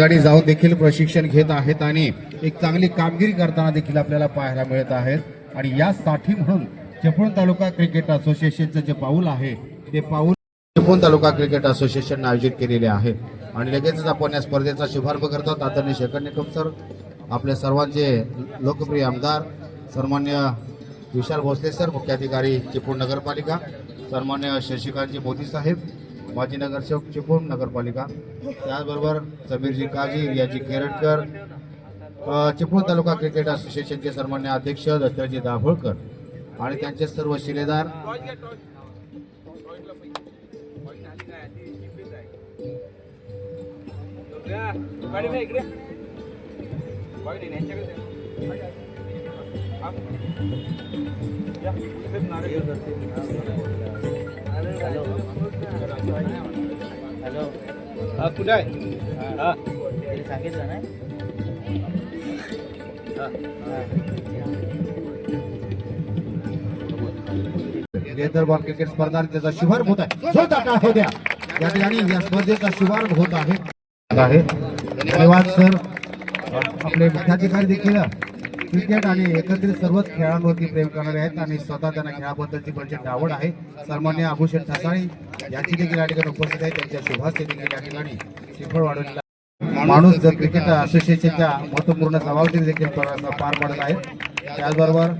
ठिकाणी जाऊन देखील प्रशिक्षण घेत आहेत आणि एक चांगली कामगिरी करताना देखील आपल्याला पाहायला मिळत आहेत. आणि यासाठी म्हणून चिपळूण तालुका क्रिकेट असोसिएशनचं जे पाऊल आहे ते पाऊल चिपळूण तालुका क्रिकेट असोसिएशन आयोजित केलेले आहे. आणि लगेचच आपण या स्पर्धेचा शुभारंभ करतो. आदरणीय शेखर निकम सर आपल्या सर्वांचे लोकप्रिय आमदार सन्मान्य विशाल भोसले सर मुख्याधिकारी चिपळूण नगरपालिका सन्मान्य शशिकांतजी मोदी साहेब माजी नगरसेवक चिपळूण नगरपालिका। त्याचबरोबर समीरजी काजी रियाजी केरटकर चिपळूण तालुका क्रिकेट असोसिएशनचे सन्मान्य अध्यक्ष दत्तजी दाभोळकर आणि त्यांचे सर्व शिलेदार। हॅलो हा कुठे आहे? हा. सांगितलं ना लेदर बॉल क्रिकेट स्पर्धा त्याचा शुभारंभ होत आहे. जोरदार टाळ होऊ द्या या ठिकाणी या स्पर्धेचा शुभारंभ होत आहे. आहे. धन्यवाद सर. आपले मुख्याधिकारी देखील क्रिकेट आणि एकत्रित सर्वच खेळांवरती प्रेम करणारे आहेत आणि स्वतः त्यांना खेळाबद्दलची प्रचंड आवड आहे. सन्मान्य आभूषण ठसाळी यांची देखील या ठिकाणी उपस्थित आहे. त्यांच्या शुभास्ते देखील या ठिकाणी श्रीफळ वाढवलेला माणूस जर क्रिकेट असोसिएशनच्या महत्त्वपूर्ण जबाबदारी देखील पार पार पाडत आहेत त्याचबरोबर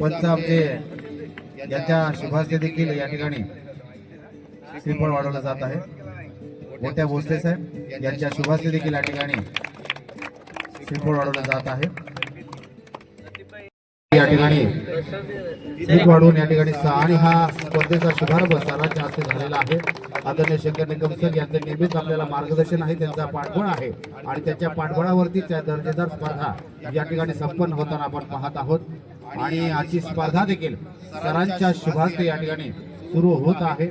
पंच आमचे यांच्या शुभास्ते देखील या ठिकाणी श्रीफळ वाढवलं जात आहे. मोठ्या भोसले साहेब यांच्या शुभास्ते देखील या ठिकाणी श्रीफळ वाढवलं जात आहे. या ठिकाणी. श्रीफ वाढवून या ठिकाणी सहा आणि हा स्पर्धेचा शुभारंभ सरांच्या हस्ते झालेला आहे. आदरणीय शंकर निकम सर यांचं नेहमीच आपल्याला मार्गदर्शन आहे त्यांचा पाठबळ आहे. आणि त्याच्या पाठबळावरती त्या दर्जेदार स्पर्धा या ठिकाणी संपन्न होताना आपण पाहत आहोत. आणि आजची स्पर्धा देखील सरांच्या शुभास्ते या ठिकाणी सुरू होत आहे.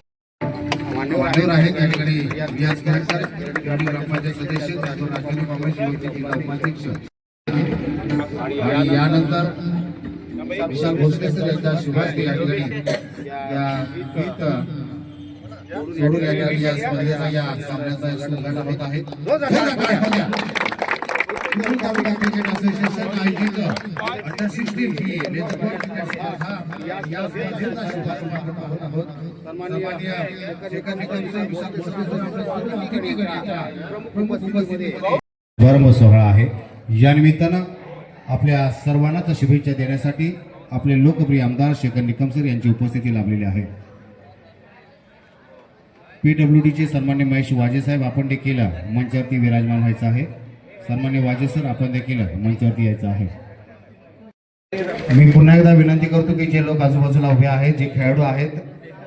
या आहेत या ठिकाणी व्यास केळकर गाडी ग्रामपंचायत सदस्य त्यातून राष्ट्रवादी काँग्रेस युवती जिल्हा उपाध्यक्ष. आणि यानंतर विशाल भोसले सर यांच्या शुभास्ते या ठिकाणी या गीत सोडून या ठिकाणी या स्पर्धेचा या सामन्याचा उद्घाटन होत आहे. चिपळूण तालुका क्रिकेट असोसिएशन आयोजित अंडर सिक्स्टीन ही या स्पर्धेचा शुभारंभ आपण पाहत आहोत शेखर विशाल प्रमुख उपस्थितीमध्ये सोहळा आहे. या निमित्तानं आपल्या सर्वांनाच शुभेच्छा देण्यासाठी आपले लोकप्रिय आमदार शेखर निकमसर यांची उपस्थिती लाभलेली आहे. पीडब्ल्यू डीचे सन्मान्य महेश वाजे साहेब आपण देखील मंचावरती विराजमान व्हायचं आहे. सन्मान्य वाजे सर आपण देखील मंचावरती यायचं आहे. मी पुन्हा एकदा विनंती करतो की जे लोक आजूबाजूला उभे आहेत जे खेळाडू आहेत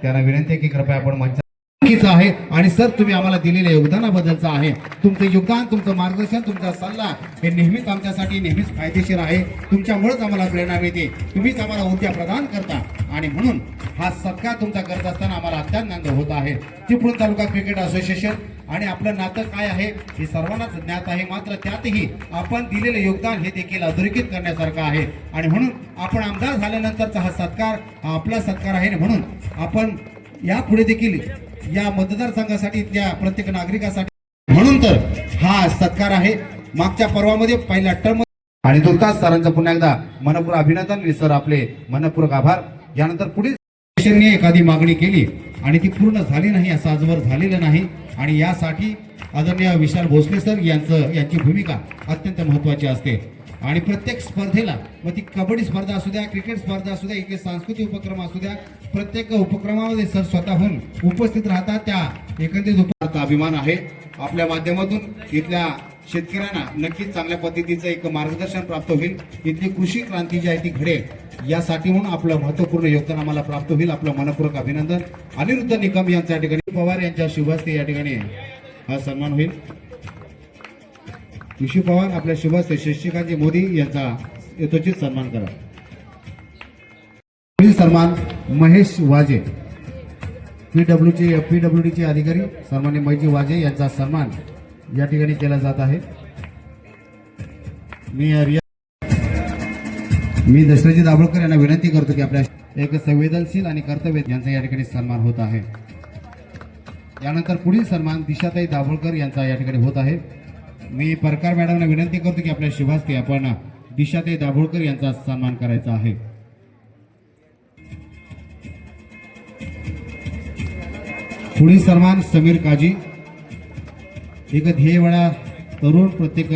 त्यांना विनंती आहे की कृपया आपण मंच आहे. आणि सर तुम्ही आम्हाला दिलेल्या योगदानाबद्दलचं आहे. तुमचं योगदान तुमचं मार्गदर्शन तुमचा सल्ला हे नेहमीच आमच्यासाठी नेहमीच फायदेशीर आहे. तुमच्यामुळेच आम्हाला प्रेरणा मिळते. तुम्हीच आम्हाला ऊर्जा प्रदान करता. आणि म्हणून हा सत्कार तुमचा करत असताना आम्हाला अत्यंत आनंद होत आहे. चिपळूण तालुका क्रिकेट असोसिएशन आणि आपलं नातं काय आहे हे सर्वांनाच ज्ञात आहे. मात्र त्यातही आपण दिलेलं योगदान हे देखील अधोरेखित करण्यासारखं आहे. आणि म्हणून आपण आमदार झाल्यानंतरचा हा सत्कार हा आपला सत्कार आहे. म्हणून आपण यापुढे देखील या मतदारसंघासाठी त्या प्रत्येक नागरिकासाठी म्हणून तर हा सत्कार आहे. मागच्या पर्वामध्ये पहिल्या टर्म आणि तुर्तास सरांचं पुन्हा एकदा मनपूर्वक अभिनंदन. सर आपले मनपूर्वक आभार. यानंतर पुढील एखादी मागणी केली आणि ती पूर्ण झाली नाही असं आजवर झालेलं नाही. आणि यासाठी आदरणीय विशाल भोसले सर यांचं यांची भूमिका अत्यंत महत्त्वाची असते. आणि प्रत्येक स्पर्धेला मग ती कबड्डी स्पर्धा असू द्या क्रिकेट स्पर्धा असू द्या एक सांस्कृतिक उपक्रम असू द्या प्रत्येक उपक्रमामध्ये सर स्वतःहून उपस्थित राहतात त्या एकंदरीत उपक्रमाचा अभिमान आहे. आपल्या माध्यमातून इथल्या शेतकऱ्यांना नक्कीच चांगल्या पद्धतीचं एक मार्गदर्शन प्राप्त होईल. इथली कृषी क्रांती जी आहे ती घडेल. यासाठी म्हणून आपलं महत्त्वपूर्ण योगदान आम्हाला प्राप्त होईल. आपलं मनपूर्वक अभिनंदन. अनिरुद्ध निकम यांच्या ठिकाणी पवार यांच्या शुभहस्ते या ठिकाणी हा सन्मान होईल. विशू पवार आपल्या शुभस्ते शशिकांतजी मोदी यांचा यथोचित सन्मान करा. पुढील सन्मान महेश वाजे. पीडब्ल्यूचे पीडब्ल्यू डीचे अधिकारी सन्मान्य महेशजी वाजे यांचा सन्मान या ठिकाणी केला जात आहे. मी मी दशरथजी दाभोळकर यांना विनंती करतो की आपल्या एक संवेदनशील आणि कर्तव्य यांचा या ठिकाणी सन्मान होत आहे. यानंतर पुढील सन्मान दिशाताई दाभोळकर यांचा या ठिकाणी होत आहे. मी परकार मॅडमना विनंती करतो की आपल्या शुभास्ते आपण दिशाताई दाभोळकर यांचा सन्मान करायचा आहे. पुढील सन्मान समीर काजी एक ध्येयवाडा तरुण प्रत्येक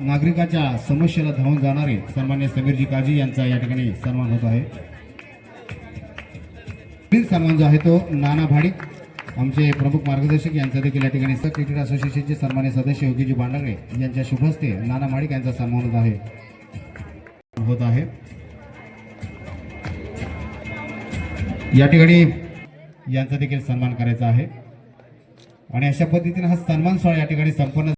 नागरिकाच्या समस्येला धावून जाणारे सन्मान्य समीरजी काजी यांचा या ठिकाणी सन्मान होत आहे. सन्मान जो आहे तो नाना भाडिक आमचे प्रमुख मार्गदर्शक यांचा देखील या ठिकाणी स क्रिकेट असोसिएशनचे सन्मान्य सदस्य योगीजी भांडारे यांच्या शुभहस्ते नाना भाडिक यांचा सन्मान होत आहे. होत आहे. या ठिकाणी यांचा देखील सन्मान करायचा आहे. आणि अशा पद्धतीने हा सन्मान सोहळा या ठिकाणी संपन्न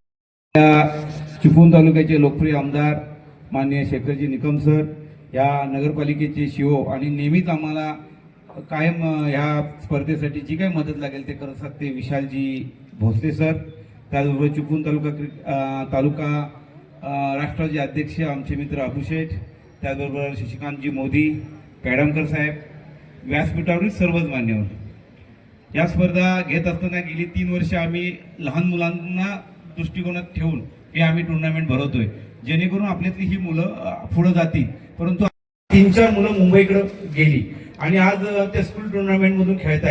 चिपळूण तालुक्याचे लोकप्रिय आमदार माननीय शेखरजी निकम सर या नगरपालिकेचे शिओ आणि नेहमीच आम्हाला कायम ह्या स्पर्धेसाठी जी काही मदत लागेल ते करत असतात ते विशालजी भोसले सर. त्याचबरोबर चिपळूण तालुका क्रिक तालुका राष्ट्राचे अध्यक्ष आमचे मित्र अभिषेक त्याचबरोबर शशिकांतजी मोदी पॅडमकर साहेब व्यासपीठावरील सर्वच मान्यवर. या स्पर्धा घेत असताना गेली तीन वर्ष आम्ही लहान मुलांना दृष्टिकोनात ठेवून हे आम्ही टुर्नामेंट भरवतोय. जेणेकरून आपल्यातली ही मुलं पुढं पुढे जातील. परंतु तीन चार मुलं मुंबईकडे गेली. आणि आज त्या स्कूल टुर्नामेंट मधून आहेत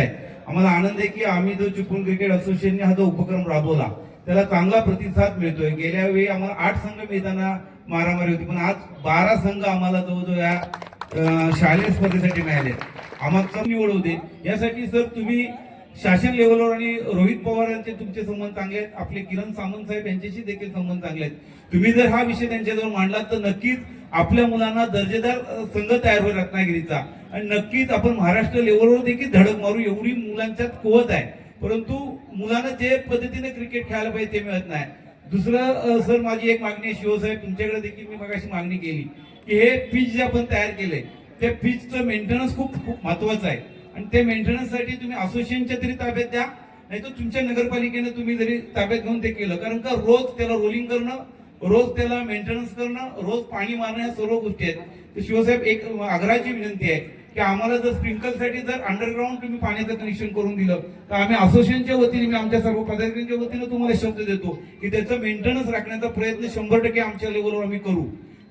आम्हाला आनंद आहे की आम्ही जो चिपळूण क्रिकेट असोसिएशनने हा जो उपक्रम राबवला त्याला चांगला प्रतिसाद मिळतोय. गेल्या वेळी आम्हाला आठ संघ मिळताना मारामारी होती पण आज बारा संघ आम्हाला जवळजवळ या शालेय स्पर्धेसाठी मिळाले आम्हाला निवड होते यासाठी सर तुम्ही शासन लेवलवर आणि रोहित पवार यांचे तुमचे संबंध चांगले आहेत. आपले किरण सामंत साहेब यांच्याशी देखील संबंध चांगले आहेत. तुम्ही जर हा विषय त्यांच्याजवळ मांडलात तर नक्कीच आपल्या मुलांना दर्जेदार संघ तयार होईल रत्नागिरीचा. आणि नक्कीच आपण महाराष्ट्र लेवलवर देखील धडक मारू. एवढी मुलांच्यात कुवत आहे. परंतु मुलांना जे पद्धतीने क्रिकेट खेळायला पाहिजे ते मिळत नाही. दुसरं सर माझी एक मागणी आहे शिवसाहेब तुमच्याकडे देखील मी मगाशी मागणी केली की हे पिच जे आपण तयार केले त्या पिचचं मेंटेनन्स खूप खूप महत्वाचं आहे. आणि ते मेंटेनन्ससाठी तुम्ही असोसिएशनच्या तरी ताब्यात द्या नाही तर तुमच्या नगरपालिकेने तुम्ही जरी ताब्यात घेऊन ते केलं. कारण का रोज त्याला रोलिंग करणं रोज त्याला मेंटेनन्स करणं रोज पाणी मारणं या सर्व गोष्टी आहेत. तर शिवसाहेब एक आग्रहाची विनंती आहे की आम्हाला जर स्प्रिंकलसाठी जर अंडरग्राऊंड तुम्ही पाण्याचं कनेक्शन करून दिलं तर आम्ही असोसिएशनच्या वतीने मी आमच्या सर्व पदाधिकाऱ्यांच्या वतीने तुम्हाला शब्द देतो की त्याचं मेंटेनन्स राखण्याचा प्रयत्न शंभर टक्के आमच्या लेवलवर आम्ही करू.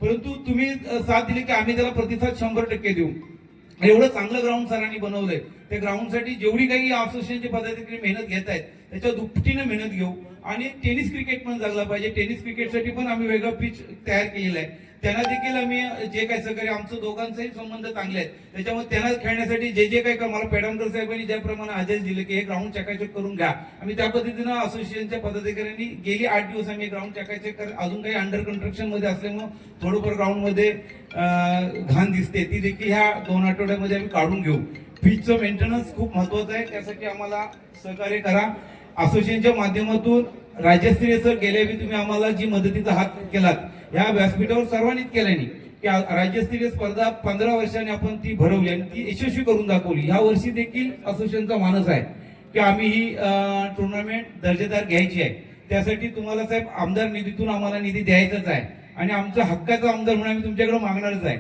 परंतु तुम्ही साथ दिली की आम्ही त्याला प्रतिसाद शंभर टक्के देऊ. एवढं चांगलं ग्राउंड सरांनी बनवलंय. त्या ग्राउंडसाठी जेवढी काही असोसिएशनची पदाधिकारी मेहनत घेत आहेत त्याच्या दुपटीने मेहनत घेऊ. आणि टेनिस क्रिकेट पण जगला पाहिजे. टेनिस क्रिकेटसाठी पण आम्ही वेगळं पिच तयार केलेला आहे. त्यांना देखील आम्ही जे काही सहकार्य आमचं दोघांचाही संबंध चांगले आहेत. त्याच्यामुळे त्यांना खेळण्यासाठी जे जे काही मला पेडामकर साहेबांनी ज्याप्रमाणे आदेश दिले की हे ग्राउंड चकाचक करून घ्या. आम्ही त्या पद्धतीनं असोसिएशनच्या पदाधिकाऱ्यांनी गेली आठ दिवस आम्ही ग्राउंड चकाचक कर अजून काही अंडर कन्स्ट्रक्शनमध्ये असल्यामुळे थोडंफार ग्राउंडमध्ये घाण दिसते. ती देखील ह्या दोन आठवड्यामध्ये आम्ही काढून घेऊ. पिचचं मेंटेनन्स खूप महत्वाचं आहे. त्यासाठी आम्हाला सहकार्य करा. असोसिएशनच्या माध्यमातून राज्यस्तरीय सर गेल्यावेळी तुम्ही आम्हाला जी मदतीचा हात केलात ह्या व्यासपीठावर सर्वांनीच केल्याने की राज्यस्तरीय स्पर्धा पंधरा वर्षांनी आपण ती भरवली आणि ती यशस्वी करून दाखवली. ह्या वर्षी देखील असोसिएशनचा मानस आहे की आम्ही ही टुर्नामेंट दर्जेदार घ्यायची आहे. त्यासाठी तुम्हाला साहेब आमदार निधीतून आम्हाला निधी द्यायचाच आहे आणि आमचा हक्काचा आमदार म्हणून आम्ही तुमच्याकडे मागणारच आहे.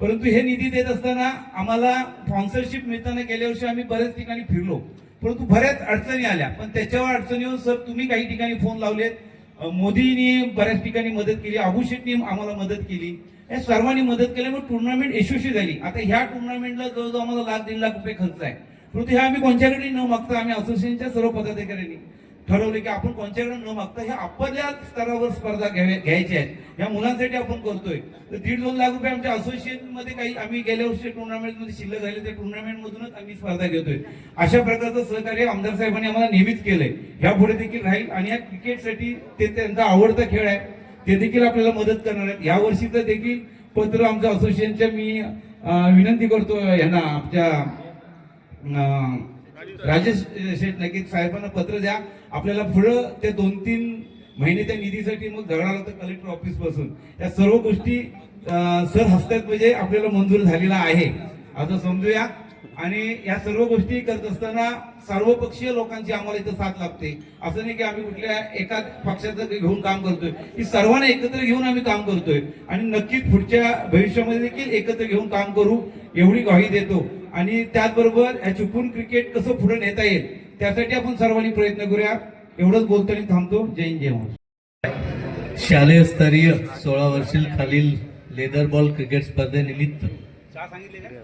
परंतु हे निधी देत असताना आम्हाला स्पॉन्सरशिप मिळताना गेल्या वर्षी आम्ही बऱ्याच ठिकाणी फिरलो. परंतु बऱ्याच अडचणी आल्या. पण त्याच्यावर अडचणीवर सर तुम्ही काही ठिकाणी फोन लावलेत. मोदींनी बऱ्याच ठिकाणी मदत केली अबू आम्हाला मदत केली. या सर्वांनी मदत केल्यामुळे टुर्नामेंट यशस्वी झाली. आता ह्या टुर्नामेंटला जवळजवळ आम्हाला लाख दीड लाख रुपये खर्च आहे. परंतु हे आम्ही कोणत्याकडे न मागता आम्ही असोसिएशनच्या सर्व पदाधिकाऱ्यांनी ठरवले की आपण कोणत्याकडे न मागता ह्या आपल्या स्तरावर स्पर्धा घ्यायच्या आहेत. या मुलांसाठी आपण करतोय. तर दीड दोन लाख रुपये आमच्या असोसिएशनमध्ये काही आम्ही गेल्या वर्षी टुर्नामेंटमध्ये शिल्लक झाले त्या टुर्नामेंट मधूनच आम्ही स्पर्धा घेतोय. अशा प्रकारचं सहकार्य आमदार साहेबांनी आम्हाला नेहमीच केलंय. यापुढे देखील राहील आणि या क्रिकेटसाठी ते त्यांचा आवडता खेळ आहे. ते देखील आपल्याला मदत करणार आहेत. या वर्षीचं देखील पत्र आमच्या असोसिएशनच्या मी विनंती करतो यांना आमच्या राजेश शेठ नक्की साहेबांना पत्र द्या. आपल्याला पुढं ते दोन तीन महिने त्या निधीसाठी मग झगडा लागतं कलेक्टर ऑफिसपासून. या सर्व गोष्टी सर हस्त्यात म्हणजे आपल्याला मंजूर झालेला आहे. असं समजूया. आणि या सर्व गोष्टी करत असताना सर्वपक्षीय लोकांची आम्हाला इथं साथ लागते असं नाही की आम्ही कुठल्या एका पक्षाचं घेऊन काम करतोय. की सर्वांना एकत्र घेऊन आम्ही काम करतोय. आणि नक्कीच पुढच्या भविष्यामध्ये देखील एकत्र घेऊन काम करू एवढी ग्वाही देतो. आणि त्याचबरोबर या चुकून क्रिकेट कसं पुढे नेता येईल त्यासाठी आपण सर्वांनी प्रयत्न करूया. एवढंच बोलताना थांबतो. जय हिंद जय शालेय स्तरीय सोळा वर्षील खालील लेदर बॉल क्रिकेट स्पर्धेनिमित्त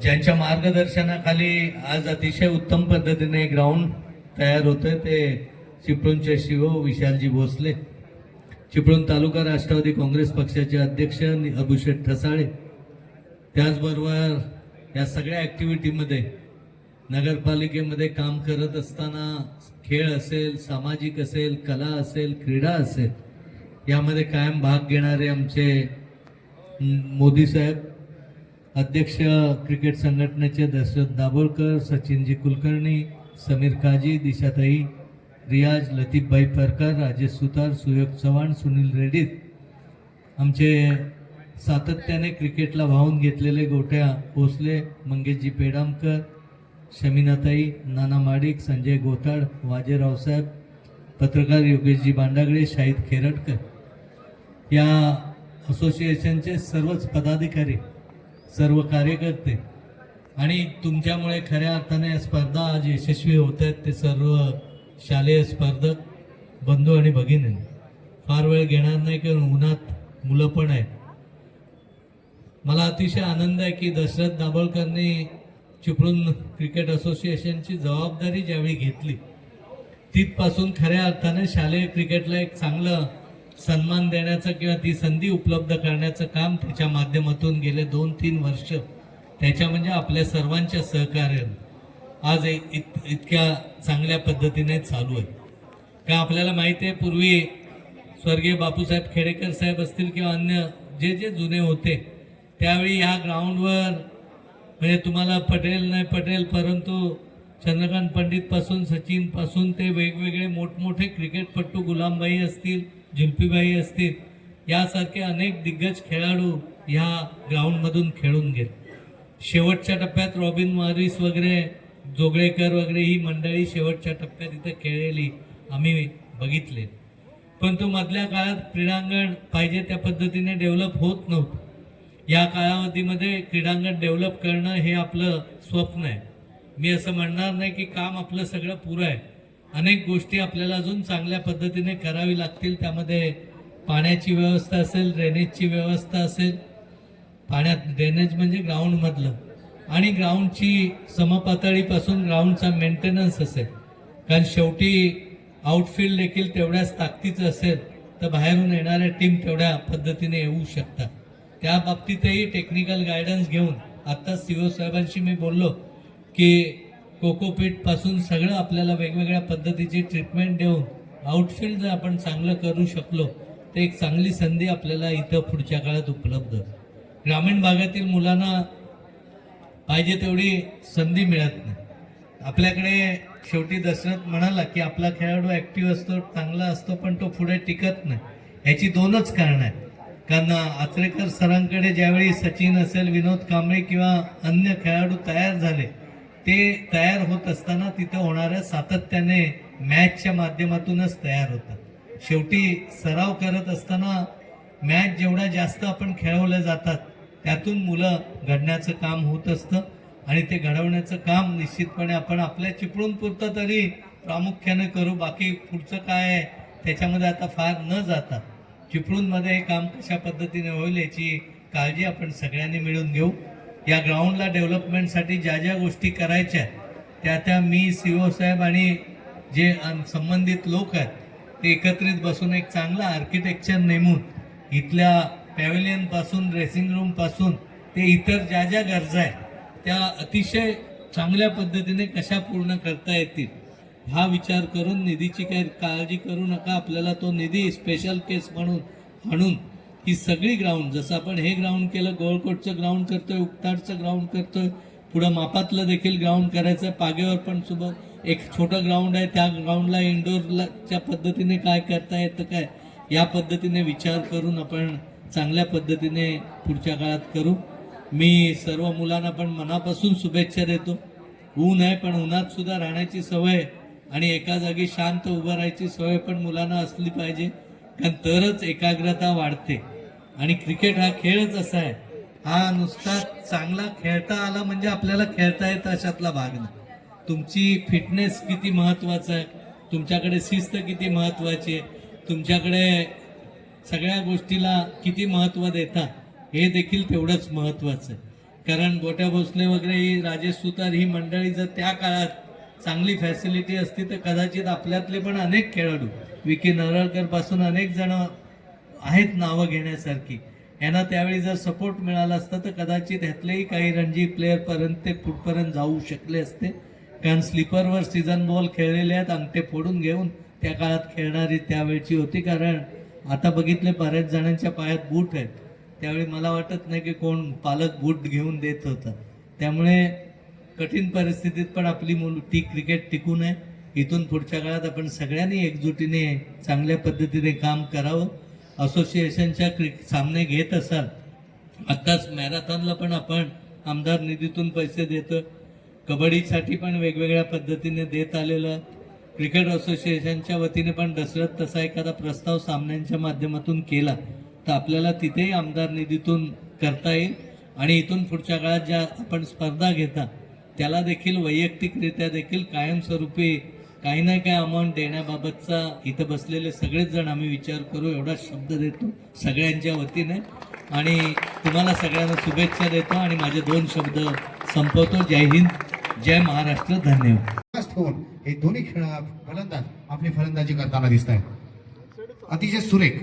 ज्यांच्या मार्गदर्शनाखाली आज अतिशय उत्तम पद्धतीने ग्राउंड तयार होतंय ते चिपळूणचे शिव विशालजी भोसले चिपळूण तालुका राष्ट्रवादी काँग्रेस पक्षाचे अध्यक्ष अभिषेक ठसाळे. त्याचबरोबर या सगळ्या ऍक्टिव्हिटीमध्ये नगरपालिकेमध्ये काम करत असताना खेळ असेल सामाजिक असेल कला असेल क्रीडा असेल यामध्ये कायम भाग घेणारे आमचे मोदी साहेब अध्यक्ष क्रिकेट संघटनेचे दशरथ दाभोळकर सचिनजी कुलकर्णी समीर काजी दिशाताई रियाज लतीफभाई परकर राजेश सुतार सुयोग चव्हाण सुनील रेड्डी आमचे सातत्याने क्रिकेटला वाहून घेतलेले गोट्या भोसले मंगेशजी पेडामकर शमीनाताई नाना माडिक संजय गोताड वाजे रावसाहेब पत्रकार योगेशजी बांडागळे शाहीद खेरटकर. या असोसिएशनचे सर्वच पदाधिकारी सर्व कार्यकर्ते आणि तुमच्यामुळे खऱ्या अर्थाने या स्पर्धा आज यशस्वी होत आहेत ते सर्व शालेय स्पर्धक बंधू आणि भगिनी. फार वेळ घेणार नाही कारण उन्हात मुलं पण आहेत. मला अतिशय आनंद आहे की दशरथ दाभोळकरनी चिपळूण क्रिकेट असोसिएशनची जबाबदारी ज्यावेळी घेतली तिथपासून खऱ्या अर्थाने शालेय क्रिकेटला एक चांगलं सन्मान देण्याचं किंवा ती संधी उपलब्ध करण्याचं काम त्याच्या माध्यमातून गेले दोन तीन वर्ष. त्याच्या म्हणजे आपल्या सर्वांच्या सहकार्यानं आज इत- इतक्या चांगल्या पद्धतीने चालू आहे. का आपल्याला माहिती आहे पूर्वी स्वर्गीय बापूसाहेब खेडेकर साहेब असतील किंवा अन्य जे जे जुने होते त्यावेळी ह्या ग्राउंडवर म्हणजे तुम्हाला पटेल नाही पटेल परंतु चंद्रकांत पंडितपासून सचिनपासून ते वेगवेगळे मोठमोठे क्रिकेटपटू गुलामबाई असतील जिल्पीबाई असतील यासारखे अनेक दिग्गज खेळाडू ह्या ग्राउंडमधून खेळून गेले. शेवटच्या टप्प्यात रॉबिन मॉरिस वगैरे जोगळेकर वगैरे ही मंडळी शेवटच्या टप्प्यात इथं खेळलेली आम्ही बघितले. पण तो मधल्या काळात क्रीडांगण पाहिजे त्या पद्धतीने डेव्हलप होत नव्हतं. या कालावधीमध्ये क्रीडांगण डेव्हलप करणं हे आपलं स्वप्न आहे. मी असं म्हणणार नाही की काम आपलं सगळं पुरं आहे. अनेक गोष्टी आपल्याला अजून चांगल्या पद्धतीने करावी लागतील. त्यामध्ये पाण्याची व्यवस्था असेल ड्रेनेजची व्यवस्था असेल. पाण्यात ड्रेनेज म्हणजे ग्राउंडमधलं आणि ग्राउंडची समपातळीपासून ग्राउंडचा मेंटेनन्स असेल. कारण शेवटी आउटफील्ड देखील तेवढ्याच ताकदीचं असेल तर बाहेरून येणाऱ्या टीम तेवढ्या पद्धतीने येऊ शकतात. त्या बाबतीतही टेक्निकल गायडन्स घेऊन आत्ता सीओ साहेबांशी मी बोललो की कोकोपीटपासून सगळं आपल्याला वेगवेगळ्या पद्धतीची ट्रीटमेंट देऊन आउटफील्ड जर आपण चांगलं करू शकलो तर एक चांगली संधी आपल्याला इथं पुढच्या काळात उपलब्ध. ग्रामीण भागातील मुलांना पाहिजे तेवढी संधी मिळत नाही. आपल्याकडे शेवटी दशरथ म्हणाला की आपला खेळाडू ॲक्टिव्ह असतो चांगला असतो पण तो पुढे टिकत नाही. याची दोनच कारणं आहेत. कारण आचरेकर सरांकडे ज्यावेळी सचिन असेल विनोद कांबळे किंवा अन्य खेळाडू तयार झाले ते तयार होत असताना तिथं होणाऱ्या सातत्याने मॅचच्या माध्यमातूनच तयार होतात शेवटी सराव करत असताना मॅच जेवढा जास्त आपण खेळवल्या जातात त्यातून मुलं घडण्याचं काम होत असतं आणि ते घडवण्याचं काम निश्चितपणे आपण आपल्या चिपळूण पुरतं तरी प्रामुख्याने करू. बाकी पुढचं काय आहे त्याच्यामध्ये आता फार न जाता चिपळूणमध्ये हे काम कशा पद्धतीने होईल याची काळजी आपण सगळ्यांनी मिळून घेऊ. या ग्राउंडला डेव्हलपमेंटसाठी ज्या ज्या गोष्टी करायच्या आहेत, त्या त्या मी सी ओ साहेब आणि जे संबंधित लोक आहेत ते एकत्रित बसून एक चांगलं आर्किटेक्चर नेमून इथल्या पॅव्हिलियनपासून ड्रेसिंग रूमपासून ते इतर ज्या ज्या गरजा आहेत त्या अतिशय चांगल्या पद्धतीने कशा पूर्ण करता येतील हा विचार करून निधीची काही काळजी करू नका. आपल्याला तो निधी स्पेशल केस म्हणून आणून ही सगळी ग्राउंड जसं आपण हे ग्राउंड केलं गोळकोटचं ग्राउंड करतोय उक्ताडचं ग्राउंड करतोय पुढं मापातलं देखील ग्राउंड करायचं आहे पागेवर पण सोबत एक छोटं ग्राउंड आहे त्या ग्राउंडला इंडोरच्या पद्धतीने काय करता येतं काय या पद्धतीने विचार करून आपण चांगल्या पद्धतीने पुढच्या काळात करू. मी सर्व मुलांना पण मनापासून शुभेच्छा देतो. ऊन आहे पण उन्हात सुद्धा राहण्याची सवय आणि एका जागी शांत उभं राहायची सवय पण मुलांना असली पाहिजे. कारण तरच एकाग्रता वाढते. आणि क्रिकेट हा खेळच असा आहे. हा नुसता चांगला खेळता आला म्हणजे आपल्याला खेळता येतं अशातला भाग नाही. तुमची फिटनेस किती महत्त्वाचा आहे? तुमच्याकडे शिस्त किती महत्त्वाची आहे? तुमच्याकडे सगळ्या गोष्टीला किती महत्त्व देता? हे देखील तेवढंच महत्त्वाचं आहे. कारण गोट्या भोसले वगैरे ही राजेश सुतार ही मंडळी जर त्या काळात चांगली फॅसिलिटी असती तर कदाचित आपल्यातले पण अनेक खेळाडू विकी नरळकरपासून अनेक जण आहेत नावं घेण्यासारखी. यांना त्यावेळी जर सपोर्ट मिळाला असता तर कदाचित ह्यातलेही काही रणजी प्लेअरपर्यंत ते पुढपर्यंत जाऊ शकले असते. कारण स्लीपरवर सीझन बॉल खेळलेले आहेत अंगठे फोडून घेऊन त्या काळात खेळणारी त्यावेळची होती. कारण आता बघितले बऱ्याच जणांच्या पायात बूट आहेत. त्यावेळी मला वाटत नाही की कोण पालक बूट घेऊन देत होता. त्यामुळे कठीण परिस्थितीत पण आपली मुल ती क्रिकेट टिकून आहे इथून पुढच्या काळात आपण सगळ्यांनी एकजुटीने चांगल्या पद्धतीने काम करावं. असोसिएशनच्या क्रिक सामने घेत असाल आत्ताच मॅरेथॉनला पण आपण आमदार निधीतून पैसे देतो कबड्डीसाठी पण वेगवेगळ्या पद्धतीने देत आलेलं क्रिकेट असोसिएशनच्या वतीने पण दसरत तसा एखादा प्रस्ताव सामन्यांच्या माध्यमातून केला तर आपल्याला तिथेही आमदार निधीतून करता येईल. आणि इथून पुढच्या काळात ज्या आपण स्पर्धा घेता त्याला देखील वैयक्तिकरित्या देखील कायमस्वरूपी काही ना काही अमाऊंट देण्याबाबतचा इथं बसलेले सगळेच जण आम्ही विचार करू एवढा शब्द देतो सगळ्यांच्या वतीने. आणि तुम्हाला सगळ्यांना शुभेच्छा देतो आणि माझे दोन शब्द संपवतो. जय हिंद जय महाराष्ट्र धन्यवाद. हे दोन्ही खेळ फलंदाज आपली फलंदाजी करताना दिसत आहेत अतिशय सुरेख.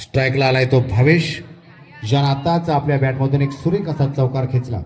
स्ट्राईकला आलाय तो भावेश. ज्यानं आताच आपल्या बॅटमधून एक सुरेख असा चौकार खेचला.